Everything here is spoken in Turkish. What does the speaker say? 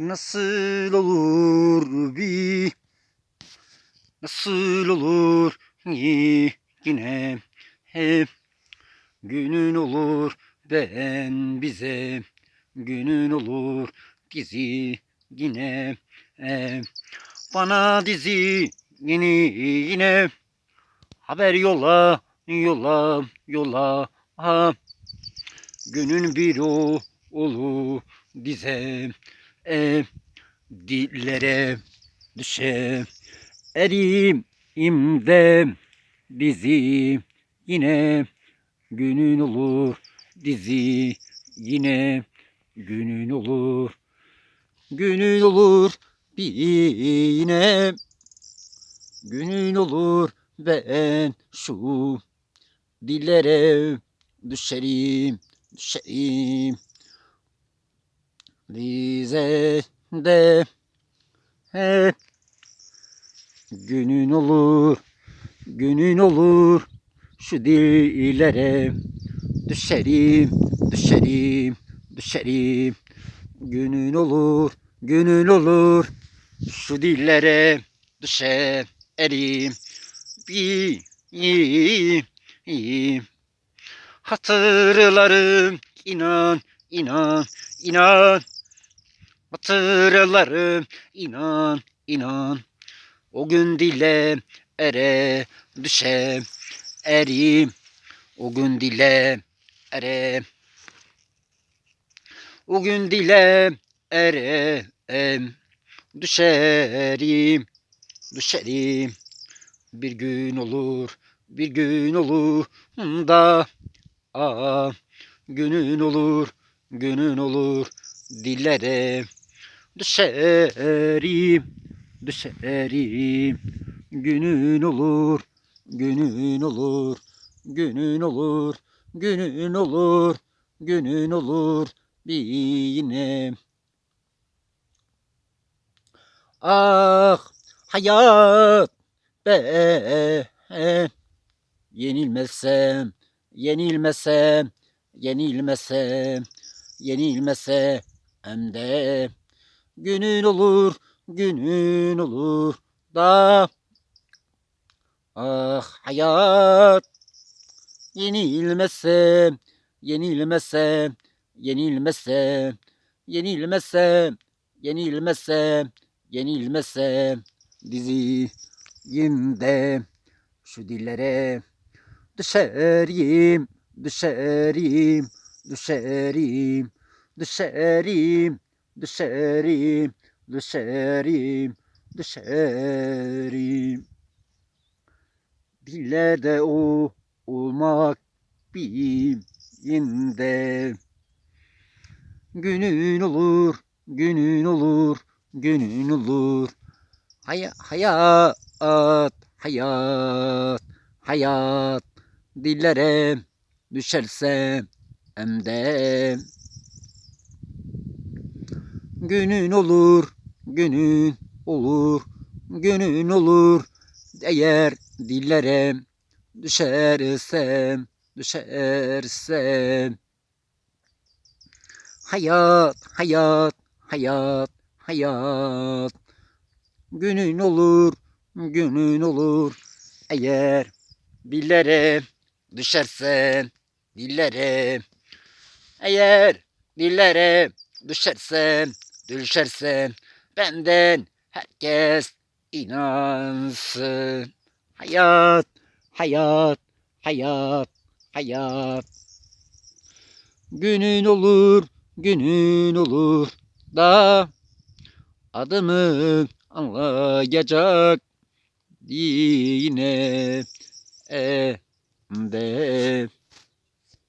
Nasıl olur bir Nasıl olur yine hep Günün olur ben bize Günün olur dizi yine e, Bana dizi yine yine Haber yolla yolla yolla ha. Günün bir o olu dize e, dillere düşe erim imde. Dizi yine günün olur dizi yine günün olur. Günün olur bir yine günün olur. Ben şu dillere düşerim düşerim bize de hep günün olur günün olur. Şu dillere düşerim düşerim düşerim. Günün olur günün olur. Şu dillere düşerim. Bir. Hatırlarım inan inan inan Hatırlarım inan inan. O gün dile ere düşe erim. O gün dile ere. O gün dile ere em. Düşerim düşerim bir gün olur bir gün olur da Aa, günün olur, günün olur dillere düşerim, düşerim. Günün olur, günün olur, günün olur, günün olur, günün olur bir yine. Ah hayat ben yenilmezsem yenilmesem, yenilmesem, yenilmese hem de günün olur, günün olur da. Ah hayat. Yenilmesem, yenilmesem, yenilmesem, yenilmesem, yenilmesem, yenilmesem diziyimde şu dillere. Düşerim, düşerim, düşerim, düşerim, düşerim, düşerim, düşerim. Dillerde o olmak bilinde. Günün olur, günün olur, günün olur. Hay hayat, hayat, hayat dillere düşerse hem de günün olur, günün olur, günün olur. Eğer dillere düşersem, düşersem. Hayat, hayat, hayat, hayat. Günün olur, günün olur. Eğer dillere düşersen dillere eğer dillere düşersen düşersen benden herkes inansın. Hayat hayat hayat hayat. Günün olur günün olur da adımı anlayacak yine. E de